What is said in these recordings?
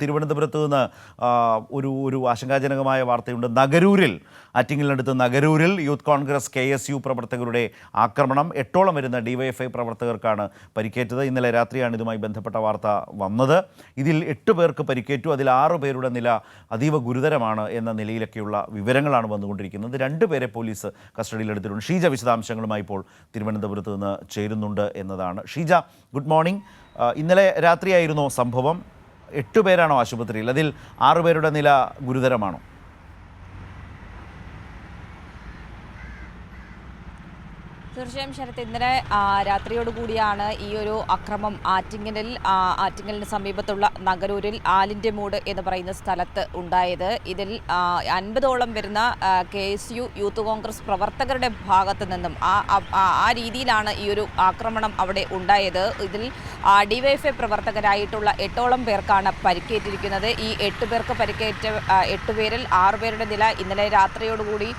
തിരുവനന്തപുരത്ത് നിന്ന് ഒരു ഒരു ആശങ്കാജനകമായ വാർത്തയുണ്ട്. നഗരൂരിൽ ആറ്റിങ്ങലിനടുത്ത് നഗരൂരിൽ Youth Congress K S U പ്രവർത്തകരുടെ ആക്രമണം. എട്ടോളം വരുന്ന ഡിവൈഎഫ്ഐ പ്രവർത്തകർക്കാണ് പരിക്കേറ്റത്. ഇന്നലെ രാത്രിയാണ് ഇതുമായി ബന്ധപ്പെട്ട വാർത്ത വന്നത്. ഇതിൽ എട്ട് പേർക്ക് പരിക്കേറ്റു. അതിൽ ആറു പേരുടെ നില അതീവ ഗുരുതരമാണ് എന്ന നിലയിലൊക്കെയുള്ള വിവരങ്ങളാണ് വന്നുകൊണ്ടിരിക്കുന്നത്. രണ്ട് പേരെ പോലീസ് കസ്റ്റഡിയിലെടുത്തിട്ടുണ്ട് ഷീജ വിശദാംശങ്ങളുമായി ഇപ്പോൾ തിരുവനന്തപുരത്ത് നിന്ന് ചേരുന്നുണ്ട് എന്നതാണ്. Sheeja good morning. ഇന്നലെ രാത്രിയായിരുന്നു സംഭവം. എട്ട് പേരാണോ ആശുപത്രിയിൽ? അതിൽ ആറുപേരുടെ നില ഗുരുതരമാണോ? തീർച്ചയായും ശരത് ഇന്നലെ രാത്രിയോടുകൂടിയാണ് ഈ ഒരു അക്രമം ആറ്റിങ്ങലിൽ ആറ്റിങ്ങലിന് സമീപത്തുള്ള നഗരൂരിൽ ആലിന്റെ മൂട് എന്ന് പറയുന്ന സ്ഥലത്ത് ഉണ്ടായത്. ഇതിൽ അൻപതോളം വരുന്ന K S U Youth Congress പ്രവർത്തകരുടെ ഭാഗത്തു നിന്നും ആ ആ- രീതിയിലാണ് ഈ ഒരു ആക്രമണം അവിടെ ഉണ്ടായത്. ഇതിൽ ഡിവൈഎഫ്ഐ പ്രവർത്തകരായിട്ടുള്ള എട്ടോളം പേർക്കാണ് പരിക്കേറ്റിരിക്കുന്നത്. ഈ എട്ട് പേർക്ക് പരിക്കേറ്റ എട്ട് പേരിൽ ആറുപേരുടെ നില ഇന്നലെ രാത്രിയോടുകൂടി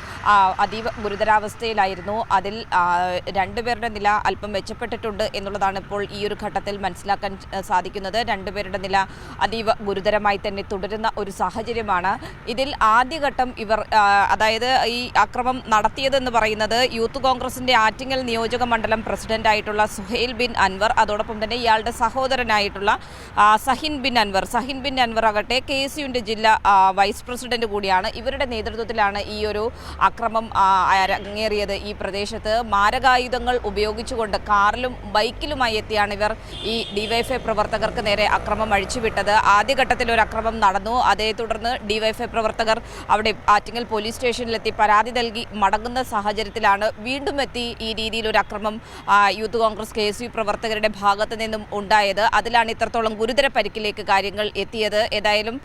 അതീവ ഗുരുതരാവസ്ഥയിലായിരുന്നു. അതിൽ രണ്ടുപേരുടെ നില അല്പം മെച്ചപ്പെട്ടിട്ടുണ്ട് എന്നുള്ളതാണ് ഇപ്പോൾ ഈ ഒരു ഘട്ടത്തിൽ മനസ്സിലാക്കാൻ സാധിക്കുന്നത്. രണ്ടുപേരുടെ നില അതീവ ഗുരുതരമായി തന്നെ തുടരുന്ന ഒരു സാഹചര്യമാണ്. ഇതിൽ ആദ്യഘട്ടം ഇവർ അതായത് ഈ അക്രമം നടത്തിയതെന്ന് പറയുന്നത് യൂത്ത് കോൺഗ്രസിന്റെ ആറ്റിങ്ങൽ നിയോജക മണ്ഡലം പ്രസിഡന്റായിട്ടുള്ള സുഹൈൽ ബിൻ അൻവർ അതോടൊപ്പം തന്നെ ഇയാളുടെ സഹോദരനായിട്ടുള്ള സഹിൻ ബിൻ അൻവർ. സഹിൻ ബിൻ അൻവർ ആകട്ടെ കെ എസ് യുവിന്റെ ജില്ലാ വൈസ് പ്രസിഡന്റ് കൂടിയാണ്. ഇവരുടെ നേതൃത്വത്തിലാണ് ഈ ഒരു അക്രമം അരങ്ങേറിയത് ഈ പ്രദേശത്ത്. മാരകായുധങ്ങൾ ഉപയോഗിച്ചുകൊണ്ട് കാറിലും ബൈക്കിലുമായി എത്തിയാണ് ഇവർ ഈ ഡിവൈഎഫ്ഐ പ്രവർത്തകർക്ക് നേരെ അക്രമം അഴിച്ചുവിട്ടത്. ആദ്യഘട്ടത്തിൽ ഒരു അക്രമം നടന്നു. അതേ തുടർന്ന് ഡിവൈഎഫ്ഐ പ്രവർത്തകർ അവിടെ ആറ്റിങ്ങൽ പോലീസ് സ്റ്റേഷനിലെത്തി പരാതി നൽകി. മടങ്ങുന്ന സാഹചര്യത്തിലാണ് വീണ്ടും എത്തി ഈ രീതിയിൽ ഒരു അക്രമം Youth Congress K S U പ്രവർത്തകരുടെ ഭാഗത്തു നിന്നും ഉണ്ടായത്. അതിലാണ് ഇത്രത്തോളം ഗുരുതര പരിക്കിലേക്ക് കാര്യങ്ങൾ എത്തിയത്. ഏതായാലും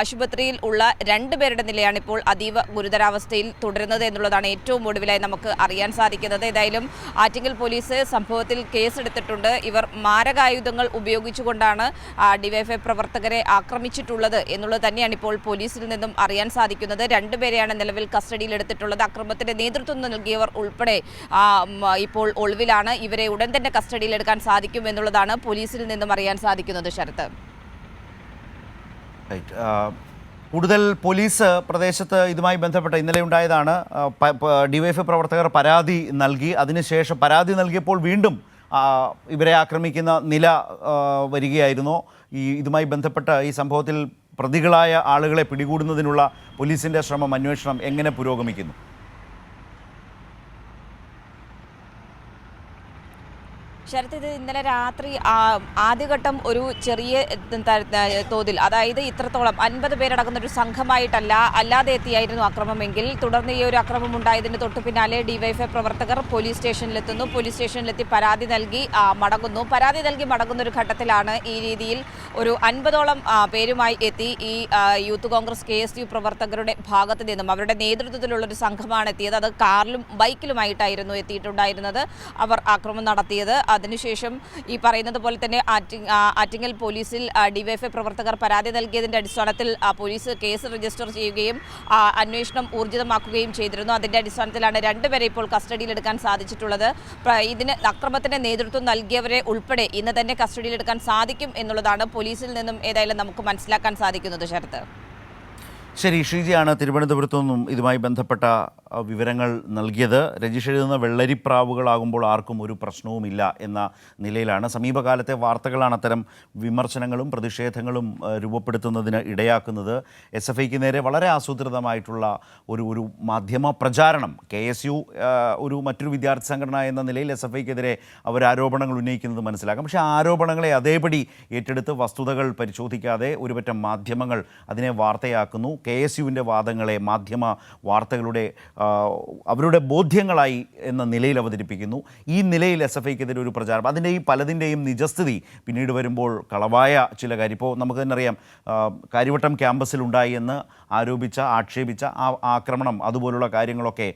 ആശുപത്രിയിൽ ഉള്ള രണ്ടുപേരുടെ നിലയാണ് ഇപ്പോൾ അതീവ ഗുരുതരാവസ്ഥയിൽ തുടരുന്നത് എന്നുള്ളതാണ് ഏറ്റവും ഒടുവിലായി നമുക്ക് അറിയാൻ സാധിക്കുന്നത്. ഏതായാലും ആറ്റിങ്ങൽ പോലീസ് സംഭവത്തിൽ കേസെടുത്തിട്ടുണ്ട്. ഇവർ മാരകായുധങ്ങൾ ഉപയോഗിച്ചുകൊണ്ടാണ് ഡിവൈഎഫ്ഐ പ്രവർത്തകരെ ആക്രമിച്ചിട്ടുള്ളത് എന്നുള്ളത് തന്നെയാണ് ഇപ്പോൾ പോലീസിൽ നിന്നും അറിയാൻ സാധിക്കുന്നത്. രണ്ടുപേരെയാണ് നിലവിൽ കസ്റ്റഡിയിലെടുത്തിട്ടുള്ളത് അക്രമത്തിന് നേതൃത്വം നൽകിയവർ ഉൾപ്പെടെ ഇപ്പോൾ ഒളിവിലാണ്. ഇവരെ ഉടൻ തന്നെ കസ്റ്റഡിയിലെടുക്കാൻ സാധിക്കും എന്നുള്ളതാണ് പോലീസിൽ നിന്നും അറിയാൻ സാധിക്കുന്നത് ശരത്ത്. കൂടുതൽ പോലീസ് പ്രദേശത്ത് ഇതുമായി ബന്ധപ്പെട്ട് ഇന്നലെ ഉണ്ടായതാണ് ഡിവൈഎഫ്ഐ പ്രവർത്തകർ പരാതി നൽകി. അതിനുശേഷം പരാതി നൽകിയപ്പോൾ വീണ്ടും ഇവരെ ആക്രമിക്കുന്ന നില വരികയായിരുന്നു. ഈ ഇതുമായി ബന്ധപ്പെട്ട ഈ സംഭവത്തിൽ പ്രതികളായ ആളുകളെ പിടികൂടുന്നതിനുള്ള പോലീസിന്റെ ശ്രമം അന്വേഷണം എങ്ങനെ പുരോഗമിക്കുന്നു? ശരത് ഇത് ഇന്നലെ രാത്രി ആദ്യഘട്ടം ഒരു ചെറിയ തോതിൽ അതായത് ഇത്രത്തോളം അൻപത് പേരടങ്ങുന്ന ഒരു സംഘമായിട്ടല്ല അല്ലാതെ എത്തിയായിരുന്നു അക്രമമെങ്കിൽ. തുടർന്ന് ഈ ഒരു അക്രമം ഉണ്ടായതിന് തൊട്ടു പിന്നാലെ ഡിവൈഎഫ്ഐ പ്രവർത്തകർ പോലീസ് സ്റ്റേഷനിലെത്തുന്നു. പോലീസ് സ്റ്റേഷനിലെത്തി പരാതി നൽകി മടങ്ങുന്നു. പരാതി നൽകി മടങ്ങുന്ന ഒരു ഘട്ടത്തിലാണ് ഈ രീതിയിൽ ഒരു അൻപതോളം പേരുമായി എത്തി ഈ Youth Congress K S U പ്രവർത്തകരുടെ ഭാഗത്ത് നിന്നും. അവരുടെ നേതൃത്വത്തിലുള്ള ഒരു സംഘമാണ് എത്തിയത്. അത് കാറിലും ബൈക്കിലുമായിട്ടായിരുന്നു എത്തിയിട്ടുണ്ടായിരുന്നത്. അവർ ആക്രമം നടത്തിയത്. അതിനുശേഷം ഈ പറയുന്നത് പോലെ തന്നെ ആറ്റി ആറ്റിങ്ങൽ പോലീസിൽ ഡിവൈഎഫ്ഐ പ്രവർത്തകർ പരാതി നൽകിയതിന്റെ അടിസ്ഥാനത്തിൽ പോലീസ് കേസ് രജിസ്റ്റർ ചെയ്യുകയും അന്വേഷണം ഊർജിതമാക്കുകയും ചെയ്തിരുന്നു. അതിന്റെ അടിസ്ഥാനത്തിലാണ് രണ്ടുപേരെ ഇപ്പോൾ കസ്റ്റഡിയിലെടുക്കാൻ സാധിച്ചിട്ടുള്ളത്. ഇതിന് അക്രമത്തിന് നേതൃത്വം നൽകിയവരെ ഉൾപ്പെടെ ഇന്ന് തന്നെ കസ്റ്റഡിയിലെടുക്കാൻ സാധിക്കും എന്നുള്ളതാണ് പോലീസിൽ നിന്നും ഏതായാലും നമുക്ക് മനസ്സിലാക്കാൻ സാധിക്കുന്നത് ശരത്ത് ശരി ഷീജയാണ് തിരുവനന്തപുരത്തു നിന്നും ഇതുമായി ബന്ധപ്പെട്ട വിവരങ്ങൾ നൽകിയത്. രജിഷ് എഴുതുന്ന വെള്ളരിപ്രാവുകളാകുമ്പോൾ ആർക്കും ഒരു പ്രശ്നവുമില്ല എന്ന നിലയിലാണ്. സമീപകാലത്തെ വാർത്തകളാണ് അത്തരം വിമർശനങ്ങളും പ്രതിഷേധങ്ങളും രൂപപ്പെടുത്തുന്നതിന് ഇടയാക്കുന്നത്. എസ് എഫ് ഐക്ക് നേരെ വളരെ ആസൂത്രിതമായിട്ടുള്ള ഒരു ഒരു മാധ്യമ പ്രചാരണം. കെ എസ് യു ഒരു മറ്റൊരു വിദ്യാർത്ഥി സംഘടന എന്ന നിലയിൽ എസ് എഫ് ഐക്കെതിരെ അവർ ആരോപണങ്ങൾ ഉന്നയിക്കുന്നത് മനസ്സിലാക്കാം. പക്ഷേ ആരോപണങ്ങളെ അതേപടി ഏറ്റെടുത്ത് വസ്തുതകൾ പരിശോധിക്കാതെ ഒരുപറ്റം മാധ്യമങ്ങൾ അതിനെ വാർത്തയാക്കുന്നു. കെ എസ് യുവിന്റെ വാദങ്ങളെ മാധ്യമ വാർത്തകളുടെ അവരുടെ ബോധ്യങ്ങളായി എന്ന നിലയിൽ അവതരിപ്പിക്കുന്നു. ഈ നിലയിൽ എസ് എഫ് ഐക്കെതിരെ ഒരു പ്രചാരണം. അതിന്റെയും പലതിന്റെയും നിജസ്ഥിതി പിന്നീട് വരുമ്പോൾ കളവായ ചില കാര്യം. ഇപ്പോൾ നമുക്ക് തന്നെ അറിയാം കാര്യവട്ടം ക്യാമ്പസിലുണ്ടായി എന്ന് ആരോപിച്ച ആക്ഷേപിച്ച ആ ആക്രമണം അതുപോലുള്ള കാര്യങ്ങളൊക്കെ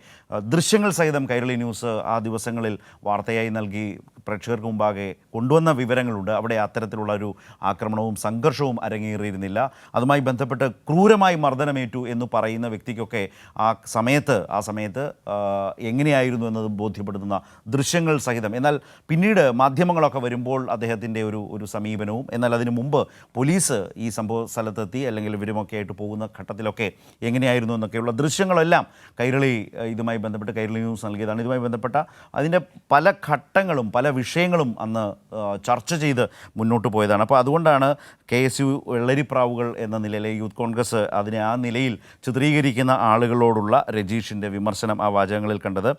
ദൃശ്യങ്ങൾ സഹിതം കൈരളി ന്യൂസ് ആ ദിവസങ്ങളിൽ വാർത്തയായി നൽകി പ്രേക്ഷകർക്ക് മുമ്പാകെ കൊണ്ടുവന്ന വിവരങ്ങളുണ്ട്. അവിടെ അത്തരത്തിലുള്ള ഒരു ആക്രമണവും സംഘർഷവും അരങ്ങേറിയിരുന്നില്ല. അതുമായി ബന്ധപ്പെട്ട് ക്രൂരമായി മർദ്ദനമേറ്റു എന്ന് പറയുന്ന വ്യക്തിക്കൊക്കെ ആ സമയത്ത് സമയത്ത് എങ്ങനെയായിരുന്നു എന്നത് ബോധ്യപ്പെടുത്തുന്ന ദൃശ്യങ്ങൾ സഹിതം. എന്നാൽ പിന്നീട് മാധ്യമങ്ങളൊക്കെ വരുമ്പോൾ അദ്ദേഹത്തിന്റെ ഒരു ഒരു സമീപനവും എന്നാൽ അതിനു മുമ്പ് പോലീസ് ഈ സംഭവ സ്ഥലത്തെത്തി അല്ലെങ്കിൽ ഇവരുമൊക്കെ ആയിട്ട് പോകുന്ന ഘട്ടത്തിലൊക്കെ എങ്ങനെയായിരുന്നു എന്നൊക്കെയുള്ള ദൃശ്യങ്ങളെല്ലാം കൈരളി ഇതുമായി ബന്ധപ്പെട്ട് കൈരളി ന്യൂസ് നൽകിയതാണ്. ഇതുമായി ബന്ധപ്പെട്ട അതിന്റെ പല ഘട്ടങ്ങളും പല വിഷയങ്ങളും അന്ന് ചർച്ച ചെയ്ത് മുന്നോട്ട് പോയതാണ്. അപ്പോൾ അതുകൊണ്ടാണ് കെ എസ് യു വെള്ളരിപ്രാവുകൾ എന്ന നിലയിലെ യൂത്ത് കോൺഗ്രസ് അതിനെ ആ നിലയിൽ ചിത്രീകരിക്കുന്ന ആളുകളോടുള്ള രജീഷിന്റെ വിമർശനം ആ വാചകങ്ങളിൽ കണ്ടത്.